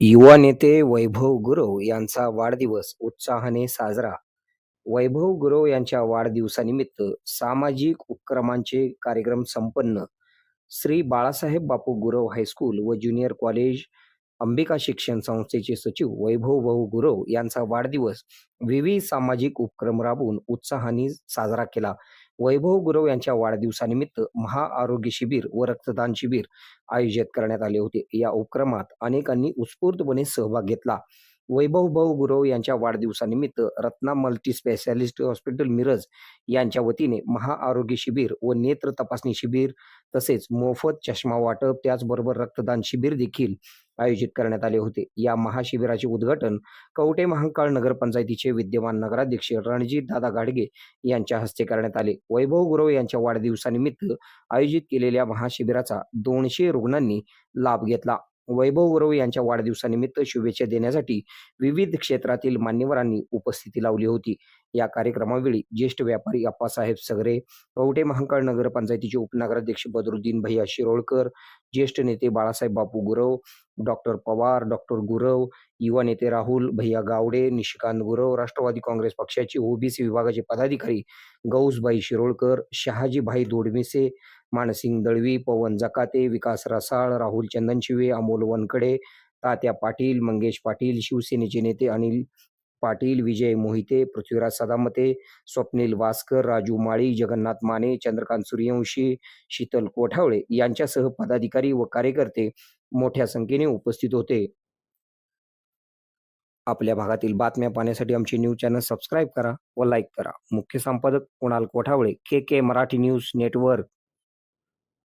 युवा नेते वैभव गुरव यांचा वाढदिवस उत्साहाने साजरा. वैभव गुरव यांच्या वाढदिवसानिमित्त सामाजिक उपक्रमांचे कार्यक्रम संपन्न. श्री बाळासाहेब बापू गुरव हायस्कूल व ज्युनियर कॉलेज अंबिका शिक्षण संस्थेचे सचिव वैभव भाऊ गुरव यांचा वाढदिवस विविध सामाजिक उपक्रम राबवून उत्साहाने साजरा केला. वैभव गुरव यांच्या वाढदिवसानिमित्त महाआरोग्य शिबिर व रक्तदान शिबिर आयोजित करण्यात आले होते. या उपक्रमात अनेकांनी उत्स्फूर्तपणे सहभाग घेतला. वैभव भाऊ गुरव यांच्या वाढदिवसानिमित्त Ratna multi specialist hospital Miraj यांच्या वतीने महाआरोग्य शिबिर व नेत्र तपासणी शिबिर तसेच मोफत चष्मा वाटप त्याचबरोबर रक्तदान शिबिर देखील आयोजित करण्यात आले होते. या महाशिबिराचे उद्घाटन कवटे महांकाळ नगरपंचायतीचे विद्यमान नगराध्यक्ष रणजित दादा गाडगे यांच्या हस्ते करण्यात आले. वैभव गुरव यांच्या वाढदिवसानिमित्त आयोजित केलेल्या महाशिबिराचा दोनशे रुग्णांनी लाभ घेतला. वैभव गुरव यांच्या वाढदिवसानिमित्त शुभेच्छा देण्यासाठी विविध क्षेत्रातील मान्यवरांनी उपस्थिती लावली होती. या कार्यक्रमावेळी ज्येष्ठ व्यापारी अप्पासाहेब सगरे पवटे महांकाळ नगरपंचायतीचे उपनगराध्यक्ष बदरुद्दीन भैया शिरोळकर ज्येष्ठ नेते बाळासाहेब बापू गुरव डॉक्टर पवार डॉक्टर गुरव युवा नेते राहुल भैया गावडे निशिकांत गुरव राष्ट्रवादी काँग्रेस पक्षाचे ओबीसी विभागाचे पदाधिकारी गौसबाई शिरोळकर शहाजीभाई दोडमिसे मानसिंग दळवी पवन जकाते विकास रसाळ राहुल चंदनशिवे अमोल वनकडे तात्या पाटील मंगेश पाटील शिवसेनेचे नेते अनिल पाटील विजय मोहिते पृथ्वीराज सदामते स्वप्नील वासकर राजू माळी जगन्नाथ माने चंद्रकांत सूर्यवंशी शीतल कोठावळे यांच्यासह पदाधिकारी व कार्यकर्ते मोठ्या संख्येने उपस्थित होते. आपल्या भागातील बातम्या पाहण्यासाठी आमचे न्यूज चॅनल सबस्क्राईब करा व लाईक करा. मुख्य संपादक Kunal Kothawale K K Marathi news network.